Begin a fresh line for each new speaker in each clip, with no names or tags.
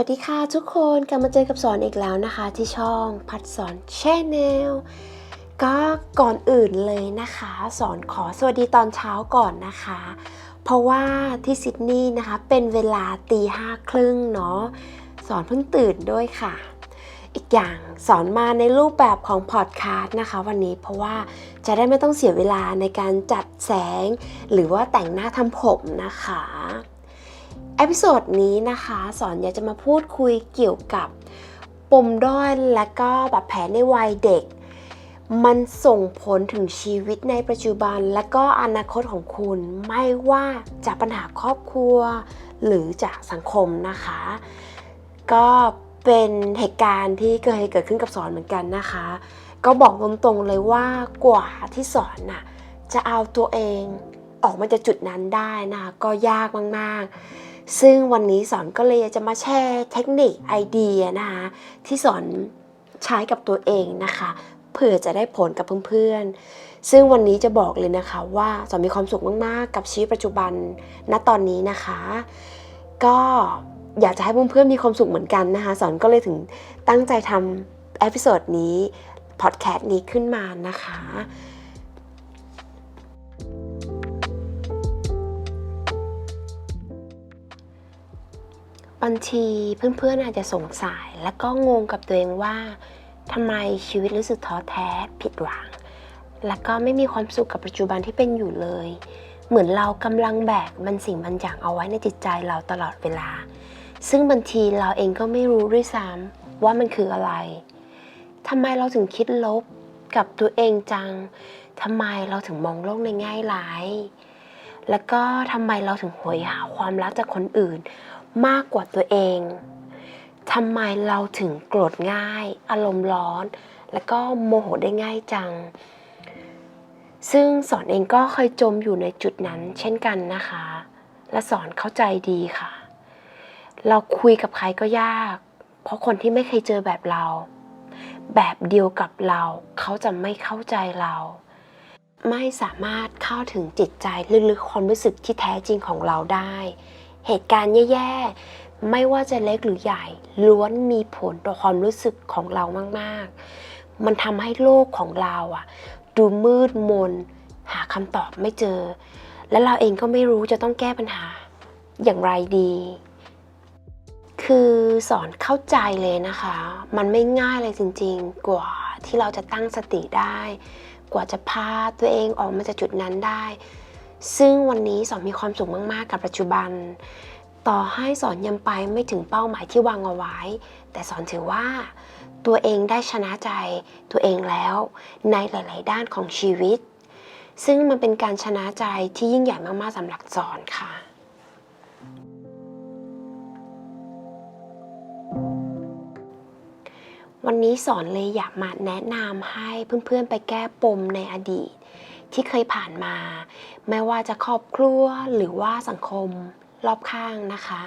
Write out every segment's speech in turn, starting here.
วัสดีค่ะทุกคนกลับมาเจอกับสอนอีกแล้วนะคะ ที่ช่องพัดสอนแชนแนลก็ก่อนอื่นเลยนะคะ สอนขอสวัสดีตอนเช้าก่อนนะคะ เพราะว่าที่ซิดนีย์นะคะ เป็นเวลาตีห้าครึ่งเนาะสอนเพิ่งตื่นด้วยค่ะ อีกอย่างสอนมาในรูปแบบของพอดคาสต์นะคะ วันนี้เพราะว่าจะได้ไม่ต้องเสียเวลาในการจัดแสง หรือว่าแต่งหน้าทำผมนะคะ เอพิโซดนี้นะคะสอนอยากจะมาพูดคุยเกี่ยวกับปมด้อยและก็แบบแผลในวัยเด็ก มันส่งผลถึงชีวิตในปัจจุบัน และก็อนาคตของคุณ ไม่ว่าจากปัญหาครอบครัว หรือจากสังคมนะคะ ก็เป็นเหตุการณ์ที่เคยเกิดขึ้นกับสอนเหมือนกันนะคะ ก็บอกตรงๆเลยว่ากว่าที่สอนน่ะจะเอาตัวเองออกมาจากจุดนั้นได้นะคะก็ยากมากๆ ซึ่งวันนี้สอนก็เลยจะมาแชร์เทคนิคไอเดียนะคะที่สอนใช้กับตัวเองนะคะเผื่อจะได้ผลกับเพื่อนๆ ซึ่งวันนี้จะบอกเลยนะคะว่าสอนมีความสุขมากๆ กับชีวิตปัจจุบันณตอนนี้นะคะ ก็อยากจะให้เพื่อนๆมีความสุขเหมือนกันนะคะสอนก็เลยถึงตั้งใจทำเอพิโซดนี้พอดแคสต์นี้ขึ้นมานะคะ บางทีเพื่อนๆอาจจะสงสัยและก็งงกับตัวเองว่าทำไมชีวิตรู้สึกท้อแท้ผิดหวัง และก็ไม่มีความสุขกับปัจจุบันที่เป็นอยู่เลย เหมือนเรากำลังแบกมันสิ่งบางอย่างเอาไว้ในจิตใจเราตลอดเวลา ซึ่งบางทีเราเองก็ไม่รู้ด้วยซ้ำว่ามันคืออะไรทำไมเราถึงคิดลบกับตัวเองจังทำไมเราถึงมองโลกในแง่ร้าย แล้วก็ทำไมเราถึงหวยหาความรักจากคนอื่น มากกว่าตัวเองทำไมเราถึงโกรธง่าย อารมณ์ร้อน แล้วก็โมโหได้ง่ายจัง ซึ่งสอนเองก็เคยจมอยู่ในจุดนั้นเช่นกันนะคะ และสอนเข้าใจดีค่ะ เราคุยกับใครก็ยาก เพราะคนที่ไม่เคยเจอแบบเรา แบบเดียวกับเรา เขาจะไม่เข้าใจเรา ไม่สามารถเข้าถึงจิตใจลึกๆความรู้สึกที่แท้จริงของเราได้ เหตุการณ์แย่ๆ ไม่ว่าจะเล็กหรือใหญ่ ล้วนมีผลต่อความรู้สึกของเรามากๆ มันทำให้โลกของเราอะดูมืดมน หาคำตอบไม่เจอ และเราเองก็ไม่รู้จะต้องแก้ปัญหาอย่างไรดี คือสอนเข้าใจเลยนะคะ มันไม่ง่ายเลยจริงๆ กว่าที่เราจะตั้งสติได้ กว่าจะพาตัวเองออกมาจากจุดนั้นได้ ซึ่งวันนี้สอนมีความสุขมาก ๆ กับปัจจุบัน ต่อให้สอนยังไปไม่ถึงเป้าหมายที่วางเอาไว้ แต่สอนถือว่า ตัวเองได้ชนะใจตัวเองแล้ว ในหลาย ๆ ด้านของชีวิต ซึ่งมันเป็นการชนะใจที่ยิ่งใหญ่มาก ๆสำหรับสอนค่ะวันนี้สอนเลยอยากมาแนะนำให้เพื่อนๆไปแก้ปมในอดีต ที่เคยผ่านมา ไม่ว่าจะครอบครัวหรือว่าสังคมรอบข้างนะคะ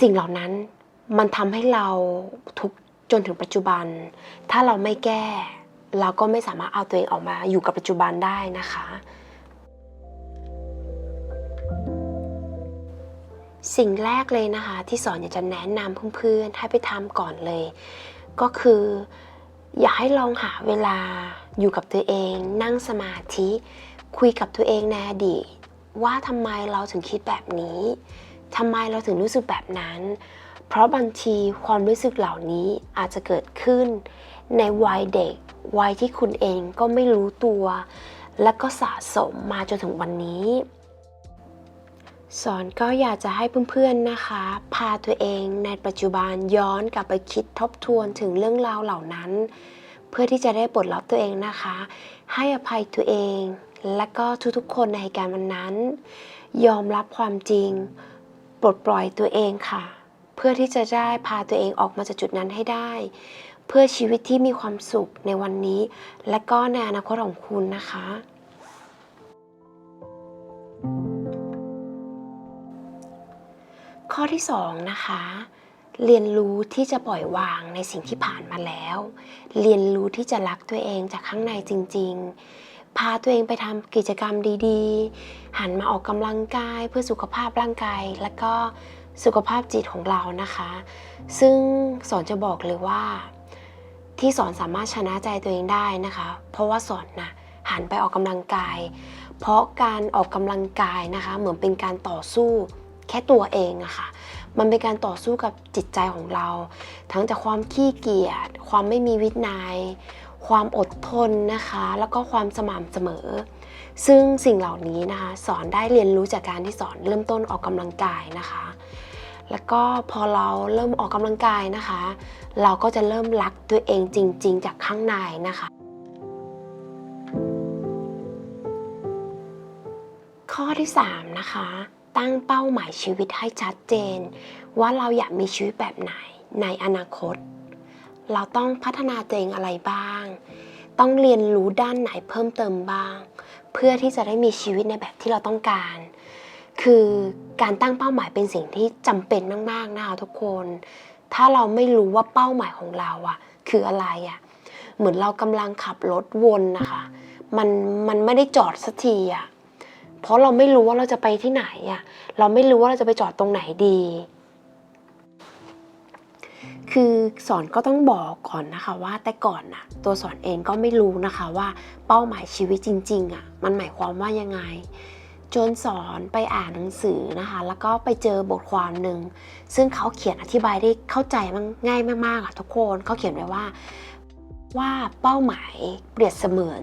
สิ่งเหล่านั้นมันทำให้เราทุกจนถึงปัจจุบัน ถ้าเราไม่แก้ เราก็ไม่สามารถเอาตัวเองออกมาอยู่กับปัจจุบันได้นะคะ สิ่งแรกเลยนะคะ ที่สอนอยากจะแนะนำเพื่อนๆให้ไปทำก่อนเลย ก็คือ อย่าให้ลองหาเวลา อยู่กับตัวเอง นั่งสมาธิ คุยกับตัวเองในอดีตว่าทำไมเราถึงคิดแบบนี้ทำไมเราถึงรู้สึกแบบนั้น เพราะบางทีความรู้สึกเหล่านี้อาจจะเกิดขึ้น ในวัยเด็ก วัยที่คุณเองก็ไม่รู้ตัว และก็สะสมมาจนถึงวันนี้ สอนก็อยากจะให้เพื่อนๆนะคะ พาตัวเองในปัจจุบันย้อนกลับไปคิดทบทวนถึงเรื่องราวเหล่านั้น เพื่อที่จะได้ปลดล็อกตัวเองนะคะ ให้อภัยตัวเอง และก็ทุกๆ คนในเหตุการณ์วันนั้น ยอมรับความจริง ปลดปล่อยตัวเองค่ะ เพื่อที่จะได้พาตัวเองออกมาจากจุดนั้นให้ได้ เพื่อชีวิตที่มีความสุขในวันนี้ และก็ในอนาคตของคุณนะคะ ข้อที่ 2 นะคะ เรียนรู้ที่จะปล่อยวางในสิ่งที่ผ่านมาแล้ว เรียนรู้ที่จะรักตัวเองจากข้างในจริง ๆ พาตัวเองไปทำกิจกรรมดีๆ หันมาออกกำลังกายเพื่อสุขภาพร่างกาย และก็สุขภาพจิตของเรานะคะ ซึ่งสอนจะบอกเลยว่า ที่สอนสามารถชนะใจตัวเองได้นะคะ เพราะว่าสอนนะหันไปออกกำลังกาย เพราะการออกกำลังกายนะคะ เหมือนเป็นการต่อสู้แค่ตัวเองอะค่ะ มันเป็นการต่อสู้กับจิตใจของเรา ทั้งจากความขี้เกียจ ความไม่มีวินัย ความอดทนนะคะ แล้วก็ความสม่ำเสมอ ซึ่งสิ่งเหล่านี้นะคะสอนได้เรียนรู้จากการที่สอนเริ่มต้นออกกำลังกายนะคะ แล้วก็พอเราเริ่มออกกำลังกายนะคะ เราก็จะเริ่มรักตัวเองจริง ๆ จากข้างในนะคะข้อที่ 3 นะคะ ตั้งเป้าหมายชีวิตให้ชัดเจน ว่าเราอยากมีชีวิตแบบไหนในอนาคต เราต้องพัฒนาตัวเองอะไรบ้าง ต้องเรียนรู้ด้านไหนเพิ่มเติมบ้าง เพื่อที่จะได้มีชีวิตในแบบที่เราต้องการ คือการตั้งเป้าหมายเป็นสิ่งที่จำเป็นมากๆนะคะทุกคน ถ้าเราไม่รู้ว่าเป้าหมายของเราอะคืออะไรอะเหมือนเรากำลังขับรถวนนะคะ มันมันไม่ได้จอดสักทีอะ เพราะเราไม่รู้ว่าเราจะไปที่ไหนอะเราไม่รู้ว่าเราจะไปจอดตรงไหนดี คือสอนก็ต้องบอกก่อนนะคะว่าแต่ก่อนน่ะตัวสอนเองก็ไม่รู้นะคะว่าเป้าหมายชีวิตจริงๆอะมันหมายความว่ายังไงจนสอนไปอ่านหนังสือนะคะ แล้วก็ไปเจอบทความหนึ่ง ซึ่งเขาเขียนอธิบายได้เข้าใจมันง่ายมากๆอะทุกคนเขาเขียนไว้ว่าว่าเป้าหมายเปรียบเสมือน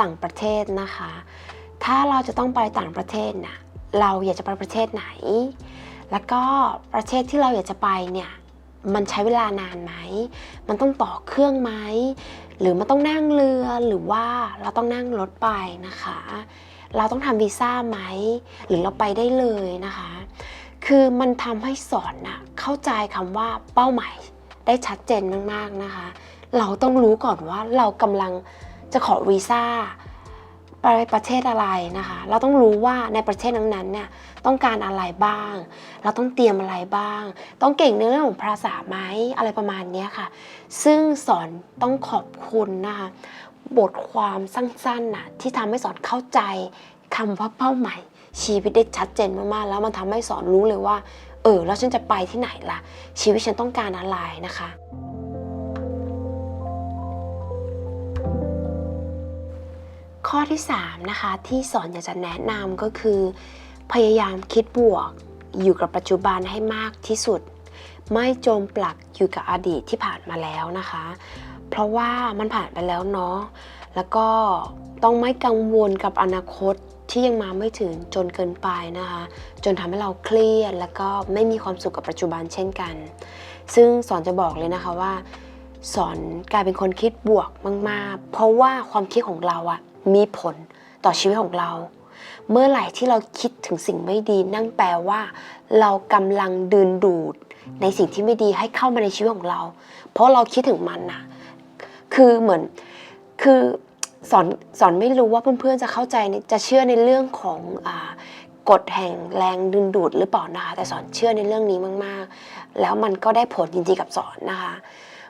ต่างประเทศนะคะ ถ้าเราจะต้องไปต่างประเทศน่ะเราอยากจะไปประเทศไหน แล้วก็ประเทศที่เราอยากจะไปเนี่ยมันใช้เวลานานไหม มันต้องต่อเครื่องไหม หรือมันต้องนั่งเรือ หรือว่าเราต้องนั่งรถไปนะคะ เราต้องทำวีซ่าไหม หรือเราไปได้เลยนะคะ คือมันทำให้สอนนะเข้าใจคำว่าเป้าหมายได้ชัดเจนมากๆนะคะ เราต้องรู้ก่อนว่าเรากำลังจะขอวีซ่า ไปประเทศอะไรนะคะ เราต้องรู้ว่าในประเทศนั้นๆเนี่ยต้องการอะไรบ้าง เราต้องเตรียมอะไรบ้าง ต้องเก่งในเรื่องของภาษาไหมอะไรประมาณนี้ค่ะ ซึ่งสอนต้องขอบคุณนะคะบทความสั้นๆน่ะที่ทำให้สอนเข้าใจคำว่าเป้าหมายชีวิตได้ชัดเจนมากๆ แล้วมันทำให้สอนรู้เลยว่า เออ แล้วฉันจะไปที่ไหนล่ะ ชีวิตฉันต้องการอะไรนะคะ ข้อที่3นะคะที่สอนอยากจะแนะนำก็คือ พยายามคิดบวกอยู่กับปัจจุบันให้มากที่สุด ไม่จมปลักอยู่กับอดีตที่ผ่านมาแล้วนะคะ เพราะว่ามันผ่านไปแล้วเนาะแล้วก็ต้องไม่กังวลกับอนาคตที่ยังมาไม่ถึงจนเกินไปนะคะ จนทำให้เราเครียดแล้วก็ไม่มีความสุขกับปัจจุบันเช่นกัน ซึ่งสอนจะบอกเลยนะคะว่าสอนกลายเป็นคนคิดบวกมาก ๆ เพราะว่าความคิดของเราอะ มีผลต่อชีวิตของเรา เมื่อไหร่ที่เราคิดถึงสิ่งไม่ดีนั่นแปลว่า เรากำลังดึงดูดในสิ่งที่ไม่ดีให้เข้ามาในชีวิตของเรา เพราะเราคิดถึงมันนะคือเหมือนคือสอนสอนไม่รู้ว่าเพื่อนๆจะเข้าใจจะเชื่อในเรื่องของอกฎแห่งแรงดึงดูดหรือเปล่านะคะ แต่สอนเชื่อในเรื่องนี้มากๆ แล้วมันก็ได้ผลจริงๆกับสอนนะคะ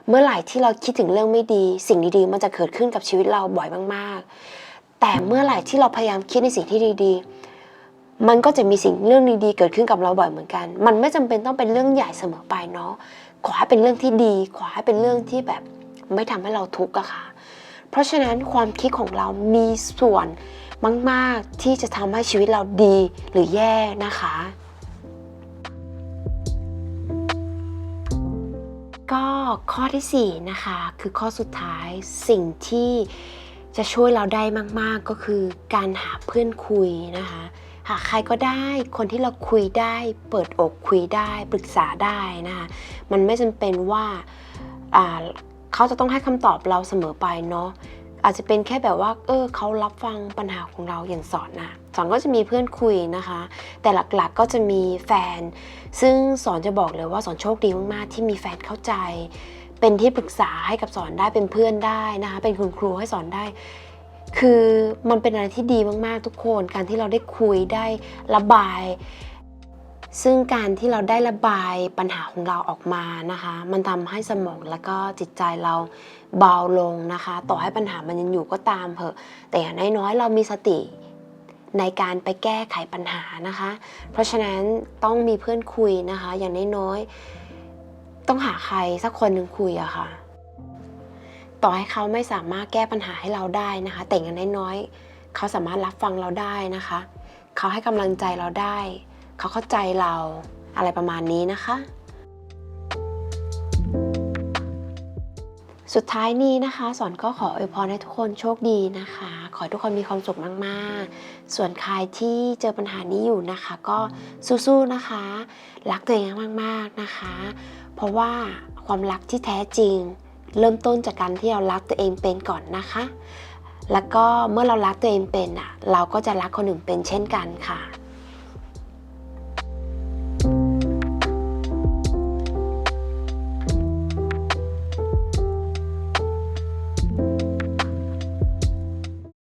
เมื่อไหร่ที่เราคิดถึงเรื่องไม่ดี สิ่งดีๆมันจะเกิดขึ้นกับชีวิตเราบ่อยมาก ๆ แต่เมื่อไหร่ที่เราพยายามคิดในสิ่งที่ดี ๆ มันก็จะมีสิ่งเรื่องดีๆ เกิดขึ้นกับเราบ่อยเหมือนกัน มันไม่จำเป็นต้องเป็นเรื่องใหญ่เสมอไปเนาะ ขอให้เป็นเรื่องที่ดี ขอให้เป็นเรื่องที่แบบไม่ทำให้เราทุกข์อะค่ะ เพราะฉะนั้นความคิดของเรามีส่วนมาก ๆ ที่จะทำให้ชีวิตเราดีหรือแย่นะคะก็ข้อที่ 4 นะคะ คือข้อสุดท้ายสิ่งที่ จะช่วยเราได้มากๆก็คือการหาเพื่อนคุยนะคะ หาใครก็ได้คนที่เราคุยได้ เปิดอกคุยได้ปรึกษาได้นะคะมันไม่จำเป็นว่าอ่าเขาจะต้องให้คำตอบเราเสมอไปเนาะอาจจะเป็นแค่แบบว่า เออเขารับฟังปัญหาของเราอย่างสอนนะสอนก็จะมีเพื่อนคุยนะคะ แต่หลักๆก็จะมีแฟน ซึ่งสอนจะบอกเลยว่าสอนโชคดีมากๆ ที่มีแฟนเข้าใจ เป็นที่ปรึกษาให้กับสอนได้เป็นเพื่อนได้นะคะเป็นคุณครูให้สอนได้ คือมันเป็นอะไรที่ดีมากๆทุกคนการที่เราได้คุยได้ระบาย ซึ่งการที่เราได้ระบายปัญหาของเราออกมานะคะ มันทำให้สมองแล้วก็จิตใจเราเบาลงนะคะ ต่อให้ปัญหามันยังอยู่ก็ตามเถอะ แต่อย่างน้อยๆเรามีสติในการไปแก้ไขปัญหานะคะ เพราะฉะนั้นต้องมีเพื่อนคุยนะคะ อย่างน้อยๆ ต้องหาใครสักคนหนึ่งคุยอะค่ะ ต่อให้เขาไม่สามารถแก้ปัญหาให้เราได้นะคะ แต่อย่างน้อยๆเขาสามารถรับฟังเราได้นะคะ เขาให้กำลังใจเราได้ เขาเข้าใจเราอะไรประมาณนี้นะคะ สุดท้ายนี้นะคะ สอนก็ขออวยพรให้ทุกคนโชคดีนะคะ ขอให้ทุกคนมีความสุขมากๆ ส่วนใครที่เจอปัญหานี้อยู่นะคะ ก็สู้ๆนะคะ รักตัวเองมากๆนะคะ เพราะว่าความรักที่แท้จริง เริ่มต้นจากการที่เรารักตัวเองเป็นก่อนนะคะ แล้วก็เมื่อเรารักตัวเองเป็นอะเราก็จะรักคนอื่นเป็นเช่นกันค่ะ